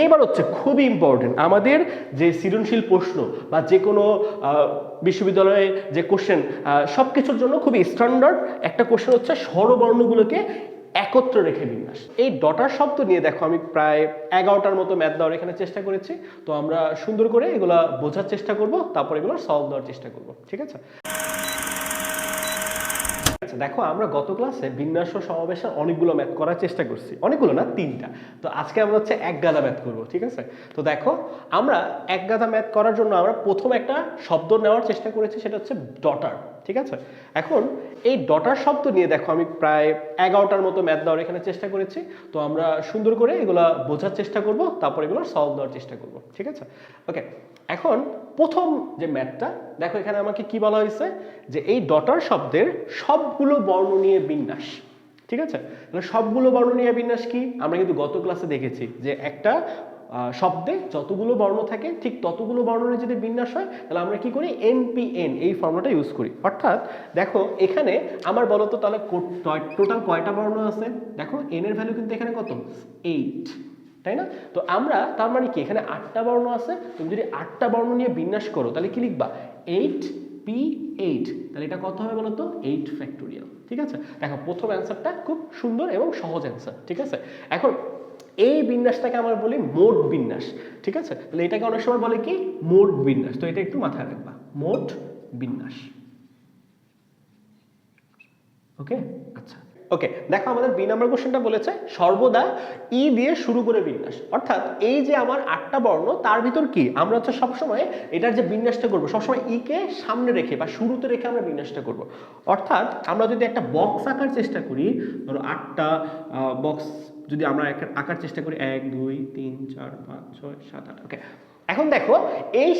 এইবার হচ্ছে খুবই ইম্পর্টেন্ট আমাদের যে সৃজনশীল প্রশ্ন বা যে কোনো বিশ্ববিদ্যালয়ে যে কোশ্চেন সব কিছুর জন্য খুবই স্ট্যান্ডার্ড একটা কোশ্চেন হচ্ছে স্বরবর্ণগুলোকে একত্র রেখে বিন্যাস। এই ডটার শব্দ নিয়ে দেখো, আমি প্রায় এগারোটার মতো ম্যাথ দেওয়ার এখানে চেষ্টা করেছি। তো আমরা সুন্দর করে এগুলা বোঝার চেষ্টা করব, তারপর এগুলো সলভ দেওয়ার চেষ্টা করব, ঠিক আছে? আচ্ছা দেখো, আমরা গত ক্লাসে বিন্যাস ও সমাবেশের অনেকগুলো ম্যাথ করার চেষ্টা করছি। অনেকগুলো না, তিনটা। তো আজকে আমরা হচ্ছে এক গাদা ম্যাথ করব, ঠিক আছে? তো দেখো, আমরা এক গাদা ম্যাথ করার জন্য আমরা প্রথম একটা শব্দ নেওয়ার চেষ্টা করেছি, সেটা হচ্ছে ডটার, ঠিক আছে? এখন এই ডটার শব্দ নিয়ে দেখো, আমি প্রায় এগারোটার মতো ম্যাথ দেওয়ার এখানে চেষ্টা করেছি। তো আমরা সুন্দর করে এগুলা বোঝার চেষ্টা করব, তারপর এগুলো সলভ দেওয়ার চেষ্টা করব, ঠিক আছে? ওকে এখন প্রথম যে ম্যাথটা, দেখো এখানে আমাকে কি বলা হয়েছে? যে এই ডটার শব্দের সবগুলো বর্ণ নিয়ে বিন্যাস। ঠিক আছে? তাহলে সবগুলো বর্ণ নিয়ে বিন্যাস কি? আমরা কিন্তু গত ক্লাসে দেখেছি যে একটা শব্দে যতগুলো বর্ণ থাকে, ঠিক ততগুলো বর্ণ নিয়ে যদি বিন্যাস হয়, তাহলে আমরা কি করি? এনপিএন এই ফর্মুলাটা ইউজ করি। অর্থাৎ, দেখো এখানে আমার বলো তো তাহলে টোটাল কয়টা বর্ণ আছে? দেখো এন এর ভ্যালু কিন্তু এখানে কত? এইট তাই না? তো আমরা তার মানে কি? এখানে আটটা বর্ণ আছে। তুমি যদি আটটা বর্ণ নিয়ে বিন্যাস করো, তাহলে কি লিখবা? এইট পি এইট তাহলে এটা কত হবে বলতো? এইট ফ্যাক্টোরিয়াল ঠিক আছে? দেখো, প্রথম অ্যান্সারটা খুব সুন্দর এবং সহজ অ্যান্সার ঠিক আছে? এখন এই বিন্যাসটাকে আমরা বলি মোট বিন্যাস। ঠিক আছে? তাহলে এটাকে অনেক সময় বলে কি? মোট বিন্যাস। তো এটা একটু মাথায় রাখবা। মোট বিন্যাস। ওকে আচ্ছা। ওকে দেখো আমাদের বি নাম্বার কোশ্চেনটা বলেছে, সর্বদা ই দিয়ে শুরু করে বিন্যাস। অর্থাৎ এই যে আমার আটটা বর্ণ, তার ভিতর কি? আমরা হচ্ছে সবসময় এটার যে বিন্যাসটা করব, সবসময় ই কে সামনে রেখে বা শুরুতে রেখে আমরা বিন্যাসটা করব। অর্থাৎ আমরা যদি একটা বক্স আঁকার চেষ্টা করি, ধরো আটটা বক্স যদি আমরা আঁকার চেষ্টা করি, এক, দুই, তিন, চার, পাঁচ, ছয়, সাত, আট ওকে এখন দেখো, এই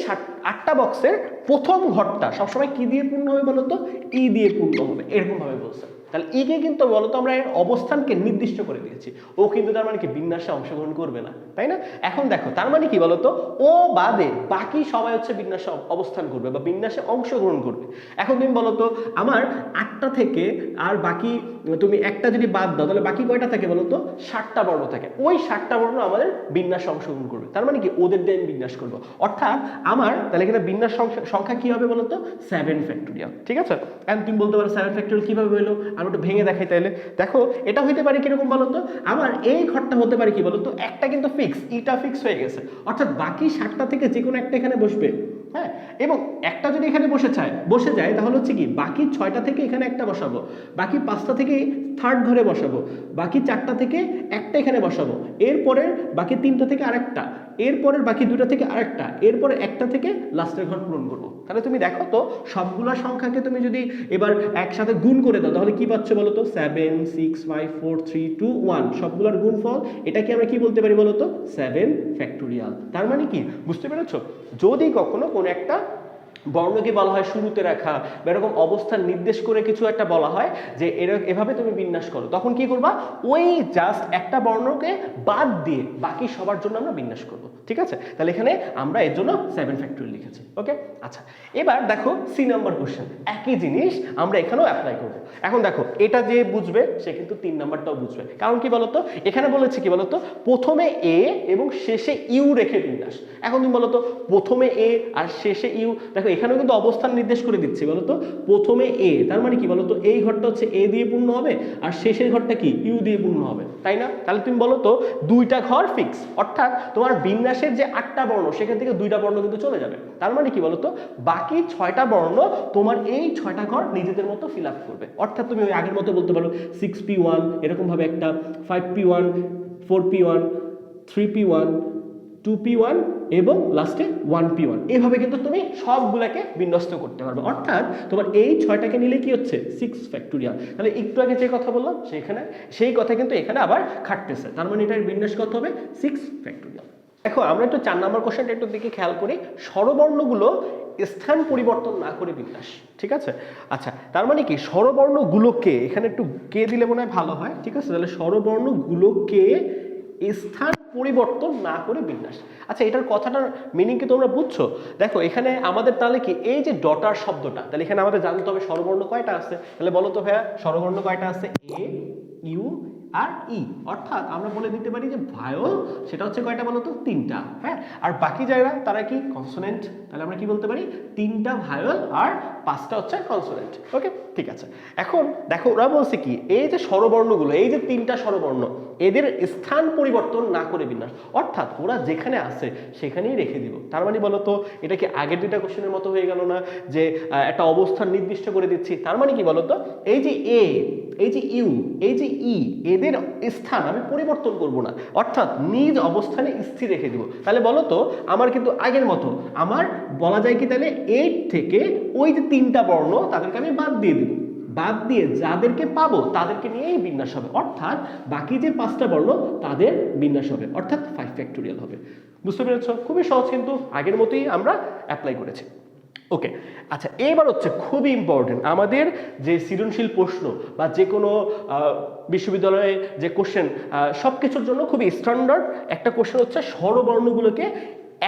আটটা বক্সের প্রথম ঘরটা সবসময় কি দিয়ে পূর্ণ হবে বলতো? ই দিয়ে পূর্ণ হবে এরকম ভাবে বলছে। তাহলে ই কে কিন্তু বলতো আমরা এর অবস্থানকে নির্দিষ্ট করে দিয়েছি। ও কিন্তু তার মানে কি বিন্যাসে অংশগ্রহণ করবে না, তাই না? এখন দেখো, তার মানে কি বলতো? ও বাদে বাকি সবাই হচ্ছে বিন্যাসে অবস্থান করবে বা বিন্যাসে অংশগ্রহণ করবে। এখন তুমি বলো তো আমার আটটা থেকে আর বাকি তুমি একটা যদি বাদ দাও, তাহলে বাকি কয়টা থাকে বলো তো ষাটটা বর্ণ থাকে। ওই ষাটটা বর্ণ আমাদের বিন্যাসে অংশগ্রহণ করবে। তার মানে কি? ওদের দিয়ে আমি বিন্যাস করব। অর্থাৎ আমার, তাহলে এখানে বিন্যাস সংখ্যা- কি হবে বলতো? সেভেন ফ্যাক্টোরিয়াল ঠিক আছে? এখন তুমি বলতে পারো সেভেন ফ্যাক্টোরিয়াল কীভাবে হলো? আমি একটু ভেঙে দেখাই তাহলে দেখো, এটা হইতে পারে কীরকম বলতো আমার এই ঘরটা হতে পারে কি বলতো একটা কিন্তু ফিক্স ইটা ফিক্স হয়ে গেছে। অর্থাৎ বাকি ষাটটা থেকে যে কোনো একটা এখানে বসবে। হ্যাঁ? এবং একটা যদি এখানে বসে চায়, বসে যায়, তাহলে হচ্ছে কি, বাকি ছয়টা থেকে এখানে একটা বসাবো। বাকি পাঁচটা থেকে থার্ড ঘরে বসাবো, বাকি চারটা থেকে একটা এখানে বসাবো। এরপরে বাকি তিনটা থেকে আরেকটা, এরপরের বাকি দুটা থেকে আরেকটা, এরপরে একটা থেকে লাস্টের ঘর পূরণ করব। তাহলে তুমি দেখো তো, সবগুলা সংখ্যাকে তুমি যদি এবার একসাথে গুণ করে দাও, তাহলে কি পাচ্ছ বলো তো? Seven six five four three two one সবগুলোর গুণফল, এটাকে আমরা কি বলতে পারি বলো তো? সেভেন ফ্যাক্টোরিয়াল তার মানে কি? বুঝতে পেরেছ? যদি কখনো কোনো একটা বর্ণকে বলা হয় শুরুতে রাখা, বা এরকম অবস্থান নির্দেশ করে কিছু একটা বলা হয় যে এর- এভাবে তুমি বিন্যাস করো। তখন কি করবা? ওই জাস্ট একটা বর্ণকে বাদ দিয়ে বাকি সবার জন্য আমরা বিন্যাস করব। ঠিক আছে? তাহলে এখানে আমরা এর জন্য সেভেন ফ্যাক্টরি লিখেছি। ওকে আচ্ছা এবার দেখো সি নাম্বার কোশ্চেন একই জিনিস আমরা এখানেও অ্যাপ্লাই করব। এখন দেখো, এটা যে বুঝবে, সে কিন্তু তিন নাম্বারটাও বুঝবে। কারণ কি বলতো? এখানে বলেছে কি বলতো? প্রথমে এ এবং শেষে ইউ রেখে বিন্যাস। এখন তুমি বলতো, প্রথমে এ আর শেষে ইউ দেখো এখানেও কিন্তু অবস্থান নির্দেশ করে দিচ্ছি, বলতো? প্রথমে এ তার মানে কি বলতো? এই ঘরটা হচ্ছে এ দিয়ে পূর্ণ হবে, আর শেষের ঘরটা কি? ইউ দিয়ে পূর্ণ হবে, তাই না? তাহলে তুমি বলো তো দুইটা ঘর ফিক্স অর্থাৎ তোমার বিন্যাসের যে আটটা বর্ণ, সেখান থেকে দুইটা বর্ণ কিন্তু চলে যাবে, তার মানে কি বলতো? বাকি ছয়টা বর্ণ তোমার এই ছয়টা ঘর নিজেদের মতো ফিল আপ করবে, অর্থাৎ তুমি ওই আগের মতো বলতে পারো সিক্স পি ওয়ান এরকমভাবে একটা five P one four P one three P one two P one এবং লাস্টে ওয়ান পি ওয়ান এভাবে কিন্তু তুমি সবগুলোকে বিন্যস্ত করতে পারবে। অর্থাৎ তোমার এই ছয়টাকে নিলে কি হচ্ছে? সিক্স ফ্যাক্টোরিয়াল তাহলে একটু আগে যে কথা বললাম, সেখানে, সেই কথা কিন্তু এখানে আবার খাটতেছে। তার মানে এটার বিন্যাস কত হবে? সিক্স ফ্যাক্টোরিয়াল দেখো, আমরা একটু চার নম্বর কোশ্চেনটা একটু দিকে খেয়াল করি। স্বরবর্ণগুলো স্থান পরিবর্তন না করে বিন্যাস, ঠিক আছে? আচ্ছা তার মানে কি? স্বরবর্ণগুলোকে, এখানে একটু কে দিলে মনে হয় ভালো হয়, ঠিক আছে? তাহলে স্বরবর্ণগুলোকে স্থান পরিবর্তন না করে বিন্যাস। আচ্ছা এটার কথাটার মিনিং কি তোমরা বুঝছ? দেখো, এখানে আমাদের তাহলে কি এই যে ডটার শব্দটা, তাহলে এখানে আমাদের জানতে হবে স্বরবর্ণ কয়টা আছে? তাহলে বলো তো ভাইয়া, স্বরবর্ণ কয়টা আছে? এ ইউ আর ই, অর্থাৎ আমরা বলে দিতে পারি যে ভায়োল, সেটা হচ্ছে কয়টা বলতো তিনটা হ্যাঁ? আর বাকি যারা, তারা কি? কনসোনেন্ট তাহলে আমরা কি বলতে পারি? তিনটা ভায়োল আর পাঁচটা হচ্ছে কনসোনেন্ট ওকে ঠিক আছে। এখন দেখো, ওরা বলছে কি, এই যে স্বরবর্ণগুলো, এই যে তিনটা স্বরবর্ণ, এদের স্থান পরিবর্তন না করে বিন্যাস, অর্থাৎ ওরা যেখানে আছে, সেখানেই রেখে দিব। তার মানে বলতো এটা কি আগের দুইটা কোশ্চেনের মতো হয়ে গেল না? যে একটা অবস্থান নির্দিষ্ট করে দিচ্ছি, তার মানে কি বলতো এই যে এ, এই যে ইউ, এই যে ই, এদের স্থান আমি পরিবর্তন করব না। অর্থাৎ নিজ অবস্থানে স্থির রেখে দিব। তাহলে বলো তো, আমার কিন্তু আগের মতো, আমার বলা যায় কি তাহলে এইট থেকে ওই যে তিনটা বর্ণ তাদেরকে আমি বাদ দিয়ে দিব। বাদ দিয়ে যাদেরকে পাবো তাদেরকে নিয়েই বিন্যাস হবে। অর্থাৎ বাকি যে পাঁচটা বর্ণ তাদের বিন্যাস হবে। অর্থাৎ ফাইভ ফ্যাক্টোরিয়াল হবে। বুঝতে পেরেছ? খুবই সহজ কিন্তু আগের মতোই আমরা অ্যাপ্লাই করেছি। ওকে আচ্ছা এবার হচ্ছে খুবই ইম্পর্টেন্ট আমাদের যে সৃজনশীল প্রশ্ন বা যে কোনো বিশ্ববিদ্যালয়ে যে কোশ্চেন সব কিছুর জন্য খুবই স্ট্যান্ডার্ড একটা কোশ্চেন হচ্ছে স্বরবর্ণগুলোকে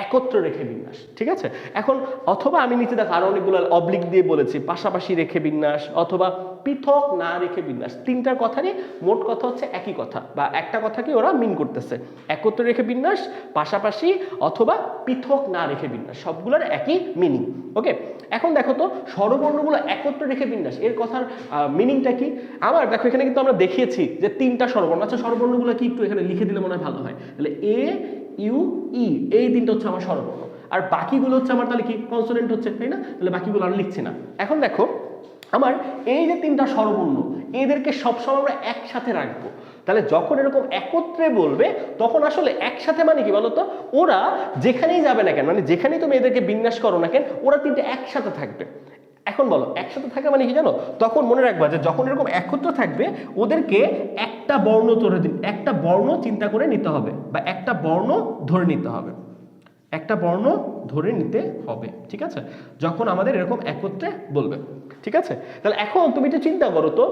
একত্র রেখে বিন্যাস, ঠিক আছে? এখন অথবা আমি নিচে দেখো আরও অনেকগুলো অবলিক দিয়ে বলেছি, পাশাপাশি রেখে বিন্যাস অথবা পৃথক না রেখে বিন্যাস, তিনটার কথারই মোট কথা হচ্ছে একই কথা বা একটা কথাকে ওরা মিন করতেছে। একত্র রেখে বিন্যাস, পাশাপাশি অথবা পৃথক না রেখে বিন্যাস, সবগুলোর একই মিনিং ওকে এখন দেখো তো স্বরবর্ণগুলো একত্র রেখে বিন্যাস, এর কথার মিনিংটা কি? আমার, দেখো, এখানে কিন্তু আমরা দেখিয়েছি যে তিনটা স্বরবর্ণ আচ্ছা স্বরবর্ণগুলো কি একটু এখানে লিখে দিলে মনে হয় ভালো হয়। তাহলে এ ইউ ই এই তিনটা হচ্ছে আমার স্বরবর্ণ। আর বাকিগুলো হচ্ছে আমার তাহলে কি? কনসোনেন্ট হচ্ছে, তাই না? তাহলে বাকিগুলো আর লিখছি না। এখন দেখো, আমার এই যে তিনটা স্বরবর্ণ, এদেরকে সবসময় আমরা একসাথে রাখব। তাহলে যখন এরকম একত্রে বলবে, তখন আসলে একসাথে মানে কি বলতো? ওরা যেখানেই যাবে না কেন মানে যেখানেই তুমি এদেরকে বিন্যাস করো না কেন, ওরা তিনটে একসাথে থাকবে। এখন বলো, একসাথে থাকা মানে কি জানো? তখন মনে রাখবা যে যখন এরকম একত্র থাকবে, ওদেরকে একটা বর্ণ ধরে একটা বর্ণ চিন্তা করে নিতে হবে বা একটা বর্ণ ধরে নিতে হবে। একটা বর্ণ ধরে নিতে হবে, ঠিক আছে? যখন আমাদের এরকম একত্রে বলবে। ঠিক আছে? তাহলে এখন তুমি একটু চিন্তা করো তো,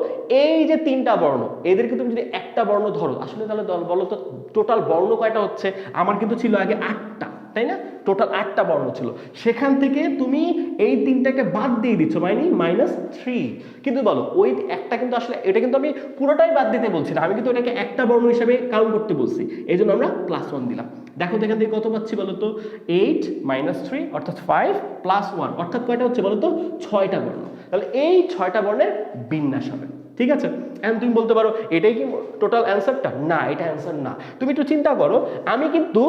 এই যে তিনটা বর্ণ, এদেরকে তুমি যদি একটা বর্ণ ধরো, আসলে তাহলে বলো তো টোটাল বর্ণ কয়টা হচ্ছে? আমার কিন্তু ছিল আগে আটটা, তাই না? টোটাল আটটা বর্ণ ছিল। সেখান থেকে তুমি এই তিনটাকে বাদ দিয়ে দিচ্ছ মানে মাইনাস থ্রি কিন্তু বলো, ওই একটা কিন্তু আসলে, এটা কিন্তু আমি পুরোটাই বাদ দিতে বলছি না, আমি কিন্তু এটাকে একটা বর্ণ হিসেবে কাউন্ট করতে বলছি। এই জন্য আমরা প্লাস ওয়ান দিলাম। দেখো এখান থেকে কত পাচ্ছি বলো তো? এইট মাইনাস থ্রি অর্থাৎ ফাইভ প্লাস ওয়ান অর্থাৎ কয়টা হচ্ছে বলো তো? ছয়টা বর্ণ। তাহলে এই ছয়টা বর্ণের বিন্যাস হবে। ঠিক আছে? এখন তুমি বলতে পারো, এটাই কি টোটাল অ্যান্সারটা না, এটা অ্যান্সার না। তুমি একটু চিন্তা করো, আমি কিন্তু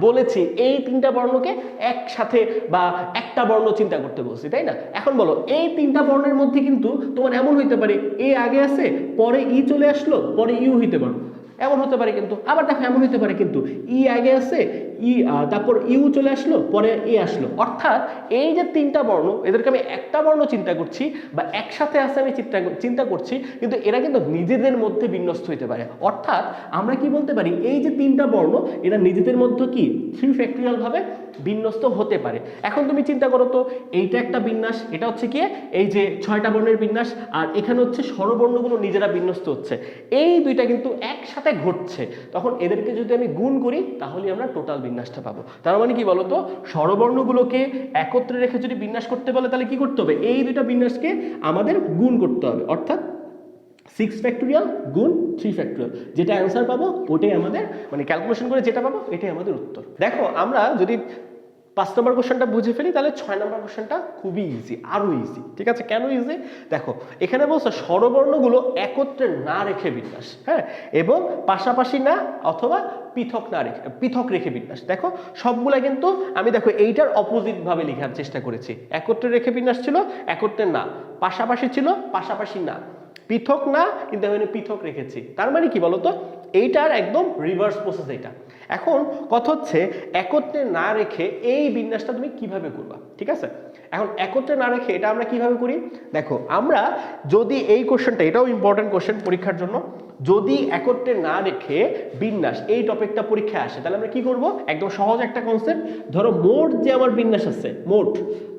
বলেছি এই তিনটা বর্ণকে একসাথে বা একটা বর্ণ চিন্তা করতে বলছি, তাই না? এখন বলো, এই তিনটা বর্ণের মধ্যে কিন্তু তোমার এমন হইতে পারে, এ আগে আছে, পরে ই চলে আসলো, পরে ইউ হইতে পারো। এমন হতে পারে কিন্তু, আবার দেখো এমন হতে পারে কিন্তু। ই আগে আছে ই তারপর ইউ চলে আসলো, পরে এ আসলো। অর্থাৎ এই যে তিনটা বর্ণ, এদেরকে আমি একটা বর্ণ চিন্তা করছি বা একসাথে আছে আমি চিন্তা চিন্তা করছি, কিন্তু এরা কিন্তু নিজেদের মধ্যে বিন্যস্ত হইতে পারে। অর্থাৎ আমরা কি বলতে পারি, এই যে তিনটা বর্ণ, এরা নিজেদের মধ্যে কি থ্রি ফ্যাক্টরিয়াল ভাবে বিন্যস্ত হতে পারে। এখন তুমি চিন্তা করো তো, এইটা একটা বিন্যাস, এটা হচ্ছে কি? এই যে ছয়টা বর্ণের বিন্যাস, আর এখানে হচ্ছে স্বরবর্ণগুলো নিজেরা বিন্যস্ত হচ্ছে। এই দুইটা কিন্তু একসাথে ঘটছে। তখন এদেরকে যদি আমি গুণ করি, তাহলে আমরা টোটাল বিন্যাসটা পাবো। তার মানে কি বলতো? স্বরবর্ণগুলোকে একত্রে রেখে যদি বিন্যাস করতে বলে, তাহলে কি করতে হবে? এই দুইটা বিন্যাসকে আমাদের গুণ করতে হবে। অর্থাৎ সিক্স ফ্যাক্টোরিয়াল গুণ থ্রি ফ্যাক্টোরিয়াল যেটা অ্যান্সার পাবো, ওটাই আমাদের মানে ক্যালকুলেশন করে যেটা পাবো, এটাই আমাদের উত্তর। দেখো, আমরা যদি পাঁচ নম্বর কোশ্চেনটা বুঝে ফেলি, তাহলে ছয় নম্বর কোশ্চেনটা খুবই ইজি আরও ইজি ঠিক আছে? কেন ইজি দেখো, এখানে বলছে স্বরবর্ণগুলো একত্রে না রেখে বিন্যাস হ্যাঁ? এবং পাশাপাশি না অথবা পৃথক না রেখে, পৃথক রেখে বিন্যাস। দেখো, সবগুলা কিন্তু আমি দেখো এইটার অপোজিট ভাবে লেখার চেষ্টা করেছি। একত্রে রেখে বিন্যাস ছিল, একত্রে না। পাশাপাশি ছিল, পাশাপাশি না। পৃথক না, কিন্তু আমি পৃথক রেখেছি। তার মানে কি বলতো? এইটার একদম রিভার্স প্রসেস এটা এখন কথা হচ্ছে, একত্রে না রেখে এই বিন্যাসটা তুমি কীভাবে করবা? ঠিক আছে? এখন একত্রে না রেখে এটা আমরা কীভাবে করি? দেখো, আমরা যদি এই কোশ্চেনটা এটাও ইম্পর্টেন্ট কোশ্চেন পরীক্ষার জন্য, যদি একত্রে না রেখে বিন্যাস এই টপিকটা পরীক্ষায় আসে, তাহলে আমরা কি করব? একদম সহজ একটা কনসেপ্ট ধরো, মোট যে আমার বিন্যাস আছে, মোট।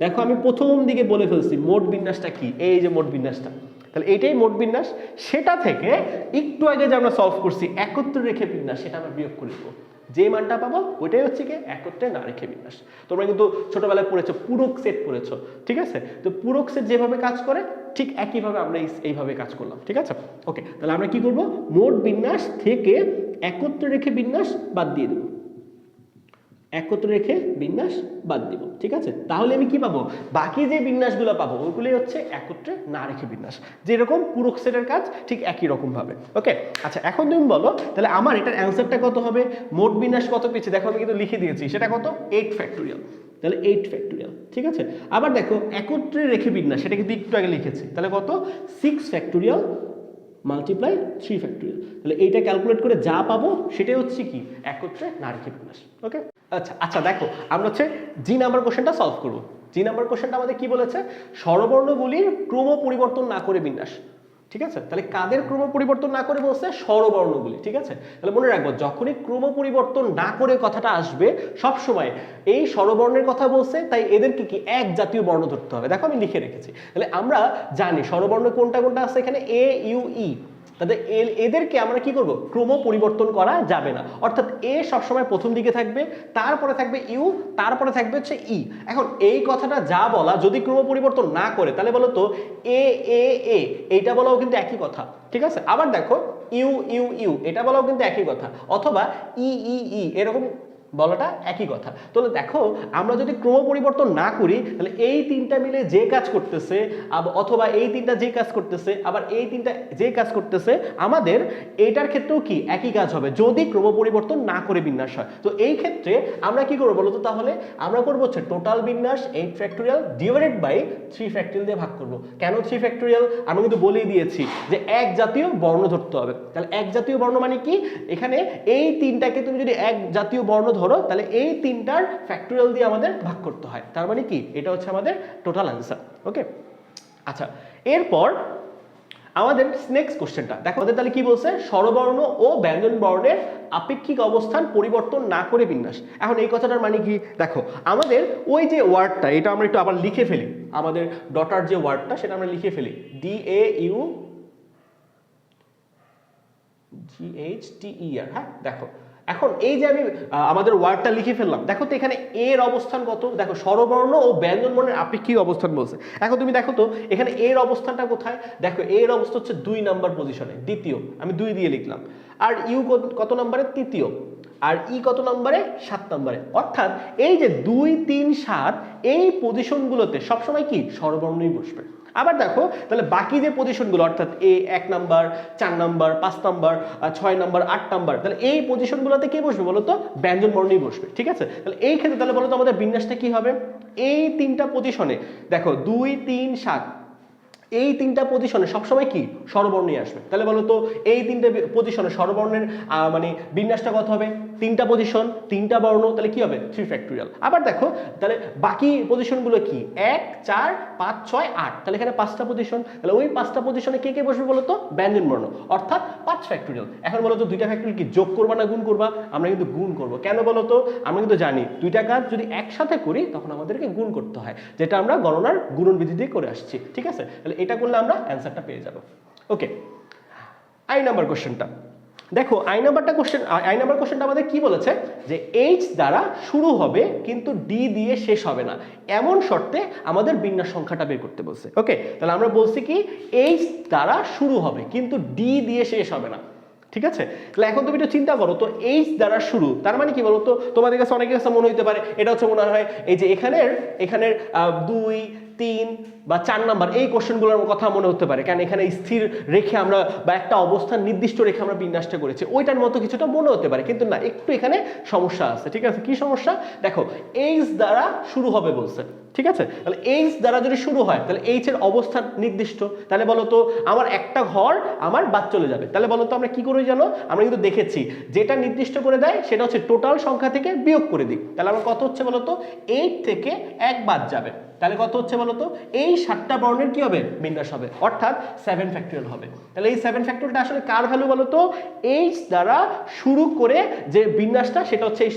দেখো, আমি প্রথম দিকে বলে ফেলছি, মোট বিন্যাসটা কি? এই যে মোট বিন্যাসটা। তাহলে এটাই মোট বিন্যাস। সেটা থেকে একটু আগে যে আমরা সলভ করছি, একত্রে রেখে বিন্যাস, সেটা আমরা বিয়োগ করে দেবো যে মানটা পাবো, ওইটাই হচ্ছে কি একত্রে না রেখে বিন্যাস। তোমরা কিন্তু ছোটবেলায় পড়েছো, পূরক সেট পড়েছো, ঠিক আছে? তো পূরক সেট যেভাবে কাজ করে, ঠিক একইভাবে আমরা এইভাবে কাজ করলাম, ঠিক আছে? ওকে তাহলে আমরা কি করব? মোট বিন্যাস থেকে একত্রে রেখে বিন্যাস বাদ দিয়ে দেবো। একত্রে রেখে বিন্যাস বাদ দিব, ঠিক আছে? তাহলে আমি কি পাবো? বাকি যে বিন্যাসগুলো পাবো ওইগুলি হচ্ছে একত্রে না রেখে বিন্যাস। যেরকম পুরক সেটের কাজ, ঠিক একই রকম ভাবে ওকে? আচ্ছা এখন তুমি বলো, তাহলে আমার এটার অ্যান্সারটা কত হবে? মোট বিন্যাস কত পেয়েছি? দেখো, আমি কিন্তু লিখে দিয়েছি, সেটা কত? এইট ফ্যাক্টোরিয়াল তাহলে এইট ফ্যাক্টোরিয়াল ঠিক আছে? আবার দেখো, একত্রে রেখে বিন্যাস সেটা একটু আগে লিখেছি। তাহলে কত? Six factorial multiply three factorial তাহলে এইটা ক্যালকুলেট করে যা পাবো সেটাই হচ্ছে কি? একত্রে নারী বিন্যাস ওকে আচ্ছা আচ্ছা দেখো, আমরা হচ্ছে জি নাম্বার কোশ্চেনটা সলভ করব। জি নাম্বার কোশ্চেনটা আমাদের কি বলেছে? স্বরবর্ণগুলির ক্রম পরিবর্তন না করে বিন্যাস। ঠিক আছে? তাহলে কাদের ক্রম পরিবর্তন না করে বলছে? স্বরবর্ণগুলি, ঠিক আছে? তাহলে মনে রাখব, যখনই ক্রম পরিবর্তন না করে কথাটা আসবে সব সময় এই স্বরবর্ণের কথা বলছে, তাই এদেরকে কি এক জাতীয় বর্ণ ধরতে হবে? দেখো আমি লিখে রেখেছি। তাহলে আমরা জানি স্বরবর্ণ কোনটা কোনটা আছে এখানে? এ ইউ ই তাদের এল এদেরকে আমরা কি করব? ক্রম পরিবর্তন করা যাবে না। অর্থাৎ এ সবসময় প্রথম দিকে থাকবে, তারপরে থাকবে ইউ, তারপরে থাকবে হচ্ছে ই। এখন এই কথাটা যা বলা, যদি ক্রম পরিবর্তন না করে, তাহলে বলো তো এ এ এ, এইটা বলাও কিন্তু একই কথা, ঠিক আছে? আবার দেখো, ইউ ইউ ইউ, এটা বলাও কিন্তু একই কথা। অথবা ই ই ই, এরকম বলাটা একই কথা। তাহলে দেখো, আমরা যদি ক্রম পরিবর্তন না করি, তাহলে এই তিনটা মিলে যে কাজ করতেছে অথবা এই তিনটা যে কাজ করতেছে, আবার এই তিনটা যে কাজ করতেছে, আমাদের এটার ক্ষেত্রেও কি একই কাজ হবে, যদি ক্রম পরিবর্তন না করে বিন্যাস হয়। তো এই ক্ষেত্রে আমরা কি করব বলতো তাহলে? আমরা করব হচ্ছে টোটাল বিন্যাস eight factorial divided by three factorial দিয়ে ভাগ করব। কেন থ্রি ফ্যাক্টোরিয়াল আমি কিন্তু বলেই দিয়েছি যে এক জাতীয় বর্ণ ধরতে হবে। তাহলে এক জাতীয় বর্ণ মানে কি? এখানে এই তিনটাকে তুমি যদি এক জাতীয় বর্ণ ধরো তাহলে এই তিনটার ফ্যাক্টোরিয়াল দিয়ে আমাদের ভাগ করতে হয়। তার মানে কি? এটা হচ্ছে আমাদের টোটাল অ্যান্সার ওকে আচ্ছা এরপর আমাদের নেক্সট কোশ্চেনটা দেখো, আমাদের তাহলে কি বলছে? স্বরবর্ণ ও ব্যঞ্জন বর্ণের আপেক্ষিক অবস্থান পরিবর্তন না করে বিন্যাস। এখন এই কথাটার মানে কি? দেখো, আমাদের ওই যে ওয়ার্ডটা এটা আমরা একটু আবার লিখে ফেলি। আমাদের ডটার যে ওয়ার্ডটা সেটা আমরা লিখে ফেলি। D A U G H T E R হ্যাঁ? দেখো এখন এই যে আমি আমাদের ওয়ার্ডটা লিখে ফেললাম, দেখো তো এখানে এর অবস্থান কত, দেখো স্বরবর্ণ ও ব্যঞ্জন বর্ণের আপেক্ষিক অবস্থান বলছে? এখন তুমি দেখো তো, এখানে এর অবস্থানটা কোথায়? দেখো এর অবস্থা হচ্ছে দুই নাম্বার পজিশনে দ্বিতীয়, আমি দুই দিয়ে লিখলাম। আর ইউ কত নম্বরে? তৃতীয়। আর ই কত নম্বরে? সাত নম্বরে। অর্থাৎ এই যে দুই, তিন, সাত, এই পজিশনগুলোতে সবসময় কি? স্বরবর্ণই বসবে। আবার দেখো, তাহলে বাকি যে পজিশনগুলো অর্থাৎ এ এক নাম্বার চার নাম্বার পাঁচ নাম্বার ছয় নাম্বার আট নাম্বার তাহলে এই পজিশনগুলোতে কে বসবে বলো তো ব্যঞ্জন বর্ণই বসবে, ঠিক আছে? তাহলে এই ক্ষেত্রে তাহলে বলো তো আমাদের বিন্যাসটা কি হবে? এই তিনটা পজিশনে দেখো, দুই, তিন, সাত, এই তিনটা পজিশনে সবসময় কি? স্বরবর্ণই আসবে। তাহলে বলো তো এই তিনটা পজিশনে স্বরবর্ণের মানে বিন্যাসটা কত হবে? তিনটা পজিশন তিনটা বর্ণ, তাহলে কি হবে? থ্রি ফ্যাক্টোরিয়াল আবার দেখো, তাহলে বাকি পজিশনগুলো কি? এক, চার, পাঁচ, ছয়, আট। তাহলে এখানে পাঁচটা পজিশন তাহলে ওই পাঁচটা পজিশনে কে কে বসবে বলো তো ব্যঞ্জন বর্ণ। অর্থাৎ পাঁচ ফ্যাক্টোরিয়াল এখন বলো তো দুইটা ফ্যাক্টোরিয়াল কি যোগ করবা না গুণ করবা? আমরা কিন্তু গুণ করব। কেন বলো তো আমরা কিন্তু জানি। দুইটা কাজ যদি একসাথে করি, তখন আমাদেরকে গুণ করতে হয়। যেটা আমরা গণনার গুণন বিধি দিয়ে করে আসছি। ঠিক আছে? তাহলে এটা করলে আমরা অ্যান্সারটা পেয়ে যাব। ওকে আই নাম্বার কোশ্চেনটা দেখো আই নাম্বারটা কোশ্চেন আই নাম্বার কোশ্চেনটা আমাদের কি বলেছে? যে এইচ দ্বারা শুরু হবে, কিন্তু ডি দিয়ে শেষ হবে না। এমন শর্তে আমাদের বিন্যাস সংখ্যাটা বের করতে বলছে। ওকে তাহলে আমরা বলছি কি এইচ দ্বারা শুরু হবে, কিন্তু ডি দিয়ে শেষ হবে না। ঠিক আছে? তাহলে এখন তুমি একটু চিন্তা করো, তো এইচ দ্বারা শুরু, তার মানে কি বলো তো? তোমাদের কাছে অনেকের কাছে মনে হইতে পারে, এটা হচ্ছে মনে হয় এই যে এখানের এখানের দুই তিন বা চার নাম্বার, এই কোশ্চেনগুলোর কথা মনে হতে পারে। কারণ এখানে স্থির রেখে আমরা বা একটা অবস্থান নির্দিষ্ট রেখে আমরা বিন্যাসটা করেছি। ওইটার মতো কিছুটা মনে হতে পারে, কিন্তু না, একটু এখানে সমস্যা আছে, ঠিক আছে? কি সমস্যা? দেখো, এইচ দ্বারা শুরু হবে বলছে, ঠিক আছে? তাহলে এইচ দ্বারা যদি শুরু হয়, তাহলে এইচ এর অবস্থান নির্দিষ্ট। তাহলে বলো তো, আমার একটা ঘর, আমার বাদ চলে যাবে। তাহলে বলো তো, আমরা কি করে জানো? আমরা কিন্তু দেখেছি, যেটা নির্দিষ্ট করে দেয়, সেটা হচ্ছে টোটাল সংখ্যা থেকে বিয়োগ করে দিই। তাহলে আমার কত হচ্ছে বলো তো? এইট থেকে এক বাদ যাবে। তাহলে কত হচ্ছে বলো তো এই সাতটা বর্ণের কি হবে? বিন্যাস হবে। অর্থাৎ সেভেন ফ্যাক্টোরিয়াল হবে। তাহলে এই সেভেন ফ্যাক্টোরিয়ালটা আসলে কার ভ্যালু বলো তো এইচ দ্বারা শুরু করে যে বিন্যাসটা, সেটা হচ্ছে এই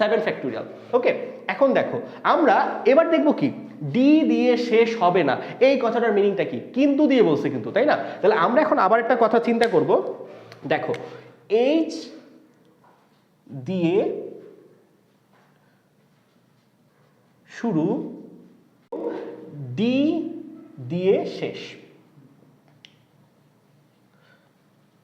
সেভেন ফ্যাক্টোরিয়াল ওকে এখন দেখো, আমরা এবার দেখব কি? ডি দিয়ে শেষ হবে না। এই কথাটার মিনিংটা কি? কিন্তু দিয়ে বলছে কিন্তু, তাই না? তাহলে আমরা এখন আবার একটা কথা চিন্তা করব। দেখো এইচ দিয়ে শুরু ডি দিয়ে শেষ।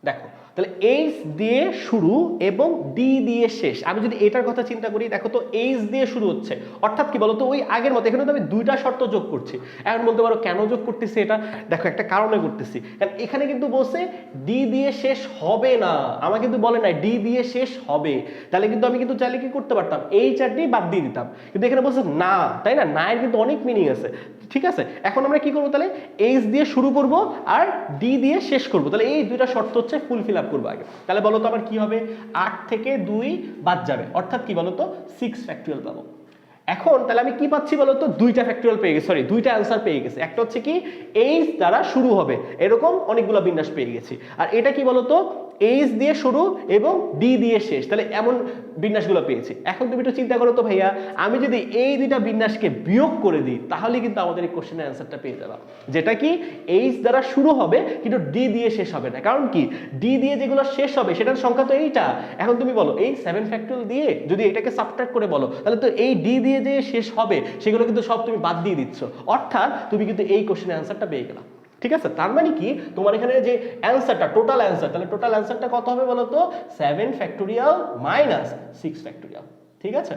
দেখো তাহলে এইচ দিয়ে শুরু এবং ডি দিয়ে শেষ। আমি যদি এটার কথা চিন্তা করি, দেখো তো এইচ দিয়ে শুরু হচ্ছে। অর্থাৎ কি বলতো? ওই আগের মতো, এখানে তো আমি দুইটা শর্ত যোগ করছি। এখন বলতে পারো কেন যোগ করতেছি এটা? দেখো একটা কারণে করতেছি। কারণ এখানে কিন্তু বলছে ডি দিয়ে শেষ হবে না। আমার কিন্তু বলে নাই ডি দিয়ে শেষ হবে। তাহলে কিন্তু আমি কিন্তু চাইলে কি করতে পারতাম? এইচ আর ডি বাদ দিয়ে দিতাম। কিন্তু এখানে বলছে না, তাই না? না এর কিন্তু অনেক মিনিং আছে। ঠিক আছে? এখন আমরা কি করব তাহলে? এইচ দিয়ে শুরু করব আর ডি দিয়ে শেষ করব। তাহলে এই দুইটা শর্ত হচ্ছে ফুল আপ করব আগে। তাহলে বলো তো আমার কি হবে? আট থেকে দুই বাদ যাবে। অর্থাৎ কি বলো তো সিক্স ফ্যাক্টুয়াল পাবো। এখন তাহলে আমি কি পাচ্ছি বলো তো? দুইটা ফ্যাক্টরিয়াল পেয়ে গেছি সরি দুইটা অ্যান্সার পেয়ে গেছি। একটা হচ্ছে কি এইচ দ্বারা শুরু হবে, এরকম অনেকগুলো বিন্যাস পেয়ে গেছি। আর এটা কি বলো তো? এইচ দিয়ে শুরু এবং ডি দিয়ে শেষ। তাহলে এমন বিন্যাসগুলো পেয়েছি। এখন তুমি একটু চিন্তা করো তো ভাইয়া, আমি যদি এই দুইটা বিন্যাসকে বিয়োগ করে দিই, তাহলে কিন্তু আমাদের এই কোশ্চেনের অ্যান্সারটা পেয়ে যাবা। যেটা কি এইচ দ্বারা শুরু হবে, কিন্তু ডি দিয়ে শেষ হবে না। কারণ কি ডি দিয়ে যেগুলো শেষ হবে, সেটার সংখ্যা তো এইটা। এখন তুমি বলো, এই সেভেন ফ্যাক্টরিয়াল দিয়ে যদি এটাকে সাবট্রাক্ট করে বলো, তাহলে তো এই ডি দিয়ে যে শেষ হবে, সেগুলো কিন্তু সব তুমি বাদ দিয়ে দিচ্ছ। অর্থাৎ তুমি কিন্তু এই কোশ্চেনের অ্যান্সারটা পেয়ে গেলা। ঠিক আছে? তার মানে কি? তোমার এখানে যে অ্যান্সারটা টোটাল অ্যান্সার তাহলে টোটাল অ্যান্সারটা কত হবে বলো তো seven factorial minus six factorial ঠিক আছে?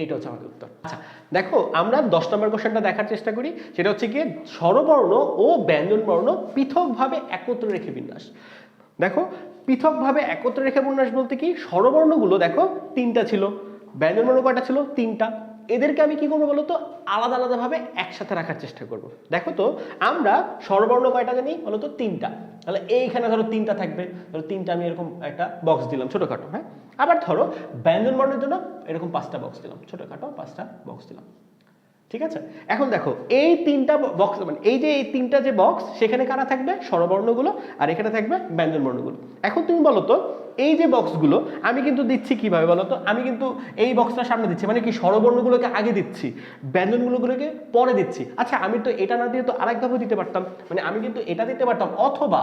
এইটা হচ্ছে আমাদের উত্তর। আচ্ছা দেখো, আমরা দশ নম্বর কোশ্চেনটা দেখার চেষ্টা করি। সেটা হচ্ছে কি স্বরবর্ণ ও ব্যঞ্জনবর্ণ পৃথকভাবে একত্র রেখে বিন্যাস। দেখো, পৃথকভাবে একত্র রেখে বিন্যাস বলতে কি? স্বরবর্ণগুলো দেখো, তিনটা ছিল। ব্যঞ্জনবর্ণ কয়টা ছিল? তিনটা। এদেরকে আমি কি করব বলতো? আলাদা আলাদাভাবে একসাথে রাখার চেষ্টা করব। দেখো তো, আমরা স্বরবর্ণ কয়টা জানি? বলতো তিনটা। তাহলে এইখানে ধরো তিনটা থাকবে। ধরো তিনটা আমি এরকম একটা বক্স দিলাম ছোটোখাটো হ্যাঁ? আবার ধরো ব্যঞ্জন বর্ণের জন্য এরকম পাঁচটা বক্স দিলাম। ছোটোখাটো পাঁচটা বক্স দিলাম। ঠিক আছে? এখন দেখো, এই তিনটা বক্স মানে এই যে এই তিনটা যে বক্স সেখানে কারা থাকবে? স্বরবর্ণগুলো, আর এখানে থাকবে ব্যঞ্জন বর্ণগুলো। এখন তুমি বলো তো এই যে বক্সগুলো আমি কিন্তু দিচ্ছি কীভাবে বলো তো আমি কিন্তু এই বক্সটা সামনে দিচ্ছি। মানে কি, স্বরবর্ণগুলোকে আগে দিচ্ছি ব্যঞ্জনগুলোগুলোকে পরে দিচ্ছি। আচ্ছা আমি তো এটা না দিয়ে তো আরেকভাবে দিতে পারতাম। মানে আমি কিন্তু এটা দিতে পারতাম, অথবা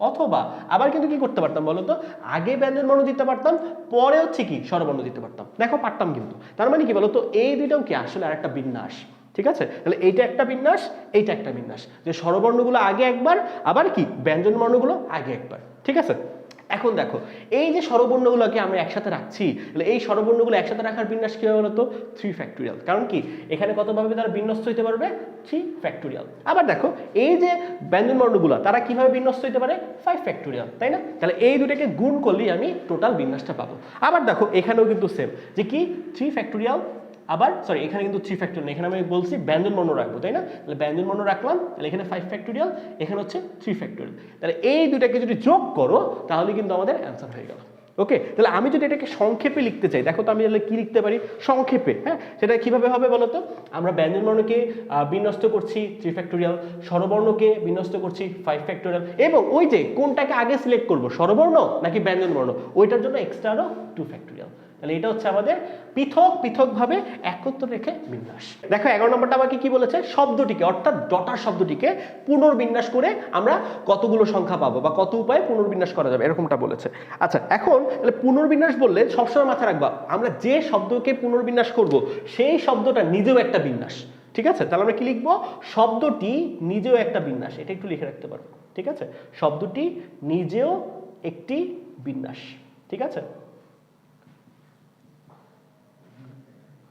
অথবা আবার কিন্তু কি করতে পারতাম বলো তো আগে ব্যঞ্জন বর্ণ দিতে পারতাম, পরে হচ্ছে কি, স্বরবর্ণ দিতে পারতাম। দেখো, পারতাম কিন্তু। তার মানে কি বলো তো এই দুইটাও কি আসলে আরেকটা বিন্যাস, ঠিক আছে? তাহলে এইটা একটা বিন্যাস, এইটা একটা বিন্যাস। যে স্বরবর্ণগুলো আগে একবার, আবার কি ব্যঞ্জন বর্ণগুলো আগে একবার, ঠিক আছে? এখন দেখো, এই যে স্বরবর্ণগুলোকে আমরা একসাথে রাখছি, তাহলে এই স্বরবর্ণগুলো একসাথে রাখার বিন্যাস কি হবে বলতো? থ্রি ফ্যাক্টোরিয়াল কারণ কি? এখানে কতভাবে তারা বিন্যস্ত হতে পারবে? থ্রি ফ্যাক্টোরিয়াল আবার দেখো, এই যে ব্যঞ্জন বর্ণগুলো তারা কীভাবে বিন্যস্ত হতে পারে? ফাইভ ফ্যাক্টোরিয়াল তাই না? তাহলে এই দুটাকে গুণ করলেই আমি টোটাল বিন্যাসটা পাবো। আবার দেখো, এখানেও কিন্তু সেম যে কি? থ্রি ফ্যাক্টোরিয়াল আবার সরি এখানে কিন্তু থ্রি ফ্যাক্টোরিয়াল এখানে আমি বলছি ব্যঞ্জন বর্ণ রাখব তাই না? তাহলে ব্যঞ্জন বর্ণ রাখলাম তাহলে এখানে ফাইভ ফ্যাক্টোরিয়াল এখানে হচ্ছে থ্রি ফ্যাক্টোরিয়াল তাহলে এই দুটাকে যদি যোগ করো তাহলে কিন্তু আমাদের অ্যান্সার হয়ে গেল। ওকে তাহলে আমি যদি এটাকে সংক্ষেপে লিখতে চাই দেখো তো আমি তাহলে কি লিখতে পারি? সংক্ষেপে হ্যাঁ? সেটা কীভাবে হবে বলো তো? আমরা ব্যঞ্জন বর্ণকে আহ, বিন্যস্ত করছি থ্রি ফ্যাক্টোরিয়াল স্বরবর্ণকে বিন্যস্ত করছি ফাইভ ফ্যাক্টোরিয়াল এবং ওই যে কোনটাকে আগে সিলেক্ট করব স্বরবর্ণ নাকি ব্যঞ্জন বর্ণ? ওইটার জন্য এক্সট্রা আরও টু ফ্যাক্টোরিয়াল তাহলে এটা হচ্ছে আমাদের পৃথক, পৃথকভাবে একত্র রেখে বিন্যাস। দেখো, এগারো নম্বরটা আমাকে কি বলেছে? শব্দটিকে, অর্থাৎ ডটার শব্দটিকে পুনর্বিন্যাস করে আমরা কতগুলো সংখ্যা পাবো বা কত উপায়ে পুনর্বিন্যাস করা যাবে, এরকমটা বলেছে। আচ্ছা এখন তাহলে পুনর্বিন্যাস বললে সবসময় মাথায় রাখবা, আমরা যে শব্দকে পুনর্বিন্যাস করব, সেই শব্দটা নিজেও একটা বিন্যাস, ঠিক আছে? তাহলে আমরা কি লিখব? শব্দটি নিজেও একটা বিন্যাস, এটা একটু লিখে রাখতে পারব ঠিক আছে? শব্দটি নিজেও একটি বিন্যাস, ঠিক আছে?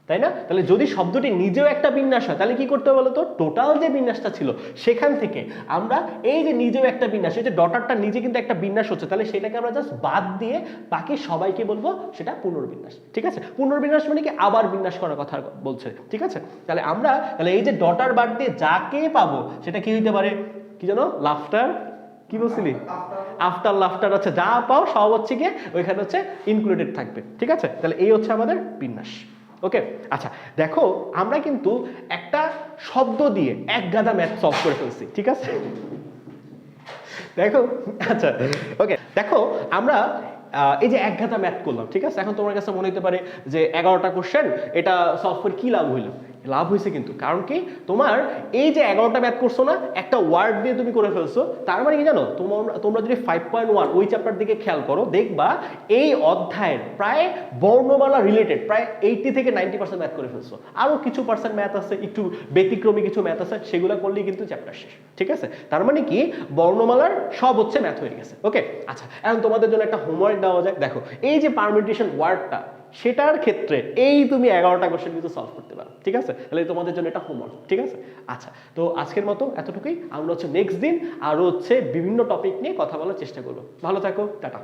তাই না? তাহলে যদি শব্দটি নিজেও একটা বিন্যাস হয়, তাহলে কি করতে হবে বলতো টোটাল যে বিন্যাসটা ছিল, সেখান থেকে আমরা এই যে নিজেও একটা বিন্যাস, এই যে ডটারটা নিজে কিন্তু একটা বিন্যাস হচ্ছে, তাহলে সেটাকে আমরা জাস্ট বাদ দিয়ে বাকি সবাইকে বলব সেটা পুনর্বিন্যাস, ঠিক আছে? পুনর্বিন্যাস মানে কি? আবার বিন্যাস করার কথা বলছে, ঠিক আছে? তাহলে আমরা, তাহলে এই যে ডটার বাদ দিয়ে যাকে পাবো, সেটা কি হইতে পারে? কি জানো? লাফটার কি বলছিলি? আফটার লাফটার হচ্ছে যা পাও সব হচ্ছে গিয়ে ওইখানে হচ্ছে ইনক্লুডেড থাকবে, ঠিক আছে? তাহলে এই হচ্ছে আমাদের বিন্যাস। ওকে আচ্ছা দেখো, আমরা কিন্তু একটা শব্দ দিয়ে এক গাদা ম্যাথ সলভ করে ফেলছি, ঠিক আছে? দেখো আচ্ছা ওকে দেখো, আমরা এই যে এক গাদা ম্যাথ করলাম, ঠিক আছে? এখন তোমার কাছে মনে হতে পারে যে এগারোটা কোশ্চেন এটা সলভ করে কি লাভ হইল? লাভ হয়েছে কিন্তু। কারণ কি? তোমার এই যে এগারোটা ম্যাথ করছ না, একটা ওয়ার্ড দিয়ে তুমি করে ফেলছো, তার মানে কি জানো? তোমরা তোমরা যদি ফাইভ পয়েন্ট ওয়ান ওই চ্যাপ্টার দিকে খেয়াল করো, দেখবা এই অধ্যায়ের প্রায় বর্ণমালা রিলেটেড প্রায় এইটি থেকে নাইনটি পার্সেন্ট ম্যাথ করে ফেলছো। আরও কিছু পার্সেন্ট ম্যাথ আছে, একটু ব্যতিক্রমী কিছু ম্যাথ আছে, সেগুলো করলেই কিন্তু চ্যাপ্টার শেষ, ঠিক আছে? তার মানে কি? বর্ণমালার সব হচ্ছে ম্যাথ হয়ে গেছে ওকে আচ্ছা এখন তোমাদের জন্য একটা হোমওয়ার্ক দেওয়া যাক। দেখো, এই যে পারমিটেশন ওয়ার্ডটা সেটার ক্ষেত্রে এই তুমি এগারোটা কোশ্চেন কিন্তু সলভ করতে পারো, ঠিক আছে? তাহলে তোমাদের জন্য এটা হোমওয়ার্ক ঠিক আছে? আচ্ছা তো আজকের মতো এতটুকুই। আমরা হচ্ছে নেক্সট দিন আরও হচ্ছে বিভিন্ন টপিক নিয়ে কথা বলার চেষ্টা করব। ভালো থাকো, টাটা।